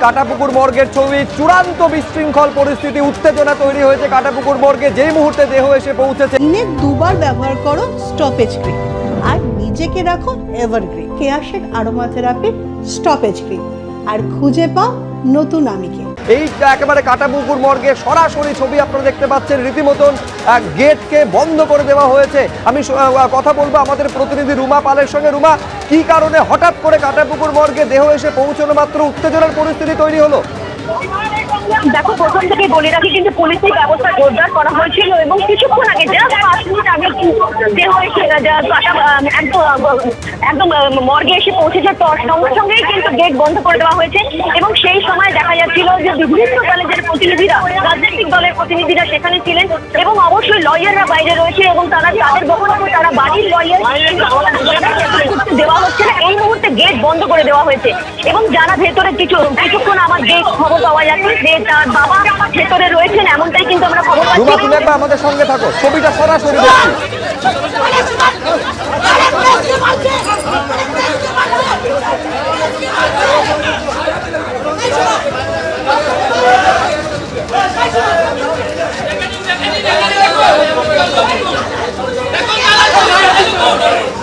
কাটাপুকুর মর্গের ছবি চূড়ান্ত বিশৃঙ্খল পরিস্থিতি উত্তেজনা তৈরি হয়েছে কাটাপুকুর মর্গে। যেই মুহূর্তে দেহ এসে পৌঁছেছে দিনে দুবার ব্যবহার করো স্টপেজ ক্রিম আর নিজেকে রাখো এভারগ্রিন কেয়াশেক আরোমা থেরাপি স্টপেজ ক্রিম আর খুঁজে পাও নতুন আমিকে। এই একেবারে কাটাপুকুর মর্গে সরাসরি ছবি আপনারা দেখতে পাচ্ছেন। রীতিমতন আহ, গেটকে বন্ধ করে দেওয়া হয়েছে। আমি স- আহ, কথা বলব আমাদের প্রতিনিধি রুমা পালের সঙ্গে। রুমা কি কারণে হঠাৎ করে কাটাপুকুর মর্গে দেহ এসে পৌঁছানো মাত্র উত্তেজনার পরিস্থিতি তৈরি হলো? দেখো প্রথম থেকে বলে রাখি কিন্তু পুলিশি ব্যবস্থা জোরদার করা হয়েছিল এবং কিছুক্ষণ আগে জাস্ট পাঁচ মিনিট আগে যা- আহ, একদম মর্গে এসে পৌঁছেছে তো সঙ্গে সঙ্গেই কিন্তু গেট বন্ধ করে দেওয়া হয়েছে এবং সেই সময় দেখা যাচ্ছিল যে বিভিন্ন কলেজের প্রতিনিধিরা রাজনৈতিক দলের প্রতিনিধিরা সেখানে ছিলেন এবং অবশ্যই লয়াররা বাইরে রয়েছে এবং তারা তাদের বক্তব্য তারা বাড়ির লয়ার দেওয়া হচ্ছে না। এই মুহূর্তে গেট বন্ধ করে দেওয়া হয়েছে এবং যারা ভেতরে কিছু কিছুক্ষণ আমার গেট খবর পাওয়া যাচ্ছে যে তার বাবা ভেতরে রয়েছেন এমনটাই কিন্তু আমরা খবর রুমা পাচ্ছি তুমি একবার আমাদের সঙ্গে থাকো ছবিটা সরাসরি দেখছি রীতিমতো ধস্তাধস্তির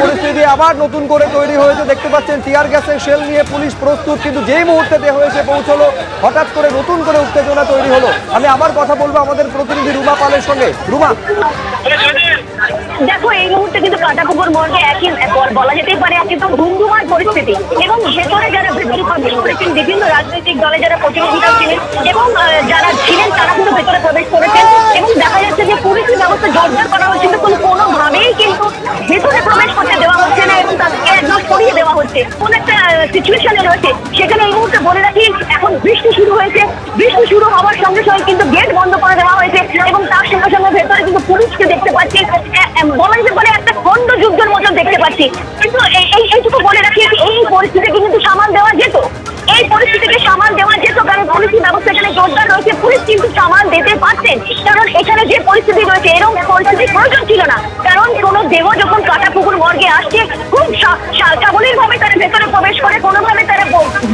পরিস্থিতি আবার নতুন করে তৈরি হয়েছে। দেখতে পাচ্ছেন টিয়ার গ্যাসের শেল নিয়ে পুলিশ প্রস্তুত কিন্তু যেই মুহূর্তে দেহ এসে পৌঁছলো হঠাৎ করে নতুন করে উত্তেজনা তৈরি হলো। আমি আবার কথা বলব আমাদের প্রতিনিধি রুমা পালের সঙ্গে। রুমা। দেখো এই মুহূর্তে কিন্তু কাটাপুকুর মর্গে একই, বলা যেতেই পারে একদম ধুমধুমার পরিস্থিতি। এবং ভেতরে যারা প্রবেশ করেছেন, বিভিন্ন রাজনৈতিক দলে যারা প্রতিনিধিরা ছিলেন, এবং যারা ছিলেন, তারা কিন্তু ভেতরে প্রবেশ করেছেন। এবং দেখা যাচ্ছে যে পুলিশি ব্যবস্থা জোরদার করা হয়েছে কিন্তু কোনো কোনোভাবেই কিন্তু ভেতরে প্রবেশ করতে দেওয়া হচ্ছে না এবং তাদেরকে একদম সরিয়ে দেওয়া হচ্ছে। কোন একটা সিচুয়েশনে রয়েছে, সেখানে এই মুহূর্তে বলে রাখি, এখন বৃষ্টি শুরু হয়েছে। বৃষ্টি শুরু হওয়ার সঙ্গে সঙ্গে কিন্তু গেট বন্ধ করে দেওয়া হয়েছে এবং তার সঙ্গে সঙ্গে ভেতরে কিন্তু পুলিশকে দেখতে পাচ্ছি এ- এ- বলা যেতে পারে একটা খন্ড যুদ্ধের পাচ্ছি কিন্তু এই- এই এইটুকু বলে রাখি এই পরিস্থিতিকে কিন্তু সামাল দেওয়া যেত। এই পরিস্থিতিকে সামাল দেওয়া যেত কারণ পুলিশি ব্যবস্থা এখানে জোরদার রয়েছে, পুলিশ কিন্তু সামাল দিতে পারতেন কারণ এখানে যে পরিস্থিতি রয়েছে, এরকম পরিস্থিতির প্রয়োজন ছিল না। কারণ কোনো দেহ যখন কাটা পুকুর মর্গে আসছে, খুব সাবলীল ভাবে তারা ভেতরে প্রবেশ করে, কোনোভাবে তারা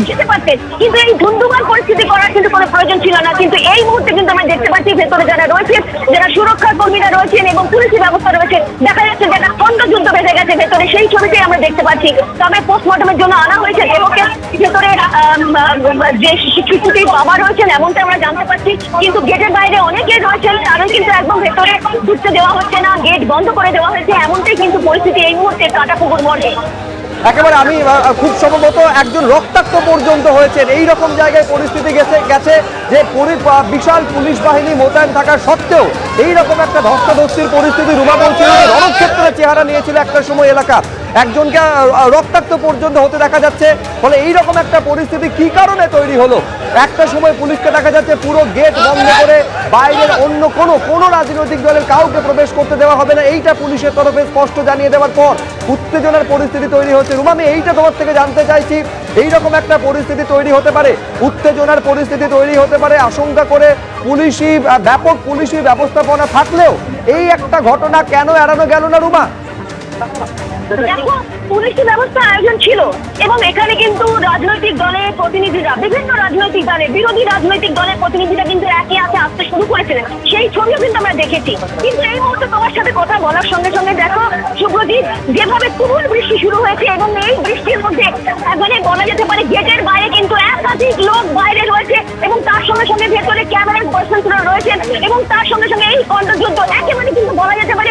যেতে পারতেন কিন্তু এই ধুন্ধুমার পরিস্থিতি করার কিন্তু কোনো প্রয়োজন ছিল না। কিন্তু এই মুহূর্তে কিন্তু আমরা দেখতে পাচ্ছি, ভেতরে যারা রয়েছেন যারা সুরক্ষা কর্মীরা রয়েছেন এবং পুলিশি ব্যবস্থা রয়েছে দেখা যাচ্ছে যে একটা খন্ড যুদ্ধ বেঁধে গেছে ভেতরে সেই ছবিটাই আমরা দেখতে পাচ্ছি তবে পোস্টমর্টমের জন্য আনা হয়েছে দেবকে ভেতরে যে শিশুটির বাবা রয়েছেন এমনটা আমরা জানতে পারছি কিন্তু গেটের বাইরে অনেকে রয়েছেন, তাদের কিন্তু একদম ভেতরে ঢুকতে দেওয়া হচ্ছে না, গেট বন্ধ করে দেওয়া হয়েছে, এমনটাই কিন্তু পরিস্থিতি এই মুহূর্তে কাটাপুকুর মর্গে একেবারে আমি খুব সম্ভবত একজন রক্তাক্ত পর্যন্ত হয়েছেন। এই রকম জায়গায় পরিস্থিতি গেছে গেছে যে বিশাল পুলিশ বাহিনী মোতায়েন থাকা সত্ত্বেও এই রকম একটা ধস্তাধস্তির পরিস্থিতি রুমা বলছিল যে রণক্ষেত্রের চেহারা নিয়েছিল একটা সময় এলাকা। একজনকে রক্তাক্ত পর্যন্ত হতে দেখা যাচ্ছে। ফলে এই রকম একটা পরিস্থিতি কি কারণে তৈরি হলো? একটা সময় পুলিশকে দেখা যাচ্ছে পুরো গেট বন্ধ করে বাইরের অন্য কোনো কোনো রাজনৈতিক দলের কাউকে প্রবেশ করতে দেওয়া হবে না। এইটা পুলিশের তরফে স্পষ্ট জানিয়ে দেওয়ার পর উত্তেজনার পরিস্থিতি তৈরি হচ্ছে। রুমা, আমি এইটা তোমার থেকে জানতে চাইছি, এইরকম একটা পরিস্থিতি তৈরি হতে পারে, উত্তেজনার পরিস্থিতি তৈরি হতে পারে, আশঙ্কা করে পুলিশি ব্যাপক পুলিশি ব্যবস্থাপনা থাকলেও এই একটা ঘটনা কেন এড়ানো গেল না রুমা? দেখো, পুলিশি ব্যবস্থা আয়োজন ছিল? এবং এখানে কিন্তু রাজনৈতিক দলের প্রতিনিধিরা, বিভিন্ন রাজনৈতিক দলের, বিরোধী রাজনৈতিক দলের প্রতিনিধিরা কিন্তু একে একে আসতে শুরু করেছিলেন। সেই ছবিও কিন্তু আমরা দেখেছি। কিন্তু এই মুহূর্তে তোমার সাথে কথা বলার সঙ্গে সঙ্গে দেখো শুভজিৎ যেভাবে তুমুল বৃষ্টি শুরু হয়েছে এবং এই বৃষ্টির মধ্যে মানে বলা যেতে পারে গেটের বাইরে কিন্তু একাধিক লোক বাইরে রয়েছে এবং তার সঙ্গে সঙ্গে ভেতরে ক্যামেরার পার্সনরা রয়েছেন এবং তার সঙ্গে সঙ্গে এই কণ্ঠযুদ্ধ একেবারে কিন্তু বলা যেতে পারে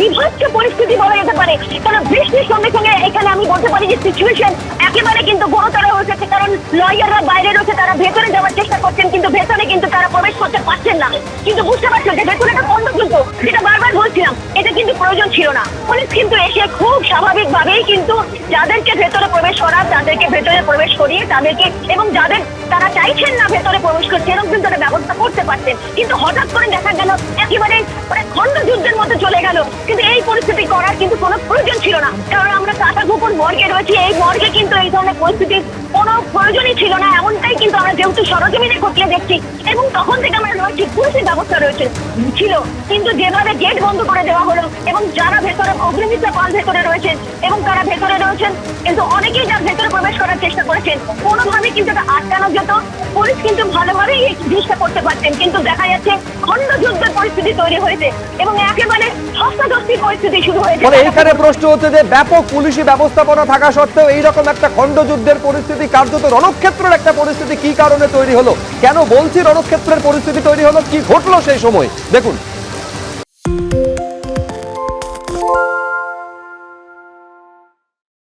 বিভৎস পরিস্থিতি বলা যেতে পারে। কারণ বৃষ্টির সঙ্গে সঙ্গে এখানে আমি বলতে পারি যে সিচুয়েশন একেবারে কিন্তু গুরুতর হয়ে কারণ লয়াররা বাইরে রয়েছে, তারা ভেতরে যাওয়ার চেষ্টা করছেন, কিন্তু ভেতরে কিন্তু তারা প্রবেশ করতে পারছেন না। কিন্তু বুঝতে পারছ যে ভেতরে একটা খণ্ডযুদ্ধ যেটা বারবার বলছিলাম, এটা কিন্তু প্রয়োজন ছিল না। পুলিশ কিন্তু এসে খুব স্বাভাবিকভাবেই কিন্তু যাদেরকে ভেতরে প্রবেশ করা, তাদেরকে ভেতরে প্রবেশ করিয়ে তাদেরকে এবং যাদের তারা চাইছেন না ভেতরে প্রবেশ করতে এরকম কিন্তু ব্যবস্থা করতে পারতেন। কিন্তু হঠাৎ করে দেখা গেল, একেবারে মানে খণ্ড যুদ্ধের মতো চলে গেল। কিন্তু এই পরিস্থিতি করার কিন্তু কোনো প্রয়োজন ছিল না। কারণ আমরা কাটাকুকুর মর্গে রয়েছি, এই মর্গে কিন্তু এই ধরনের পরিস্থিতির কোনো প্রয়োজনই ছিল না। এমনটাই কিন্তু আমরা যেহেতু সরজমিনে খতিয়ে দেখছি, এবং তখন থেকে আমরা রয়েছি পুলিশের ব্যবস্থা রয়েছে, ছিল। কিন্তু যেভাবে গেট বন্ধ করে দেওয়া হলো, এবং যারা ভেতরে অগ্নিমিত্রা পাল ভেতরে রয়েছেন, এবং তারা ভেতরে রয়েছেন, কিন্তু অনেকেই যার ভেতরে প্রবেশ করার চেষ্টা করেছেন কোনোভাবে কিন্তু এটা আটকানো যেত পুলিশ কিন্তু ভালোভাবেই এই জিনিসটা করতে পারতেন কিন্তু দেখা যাচ্ছে খণ্ড যুদ্ধের পরিস্থিতি তৈরি হয়েছে এবং একেবারে হস্তাধস্তির পরিস্থিতি শুরু হয়েছে। এইখানে প্রশ্ন হচ্ছে যে ব্যাপক পুলিশি ব্যবস্থাপনা থাকা সত্ত্বেও এইরকম একটা খণ্ডযুদ্ধের পরিস্থিতি কার্যত রণক্ষেত্রের একটা পরিস্থিতি কি কারণে তৈরি হলো? কেন বলছি রণক্ষেত্রের পরিস্থিতি তৈরি হলো? কি ঘটলো সেই সময়? দেখুন।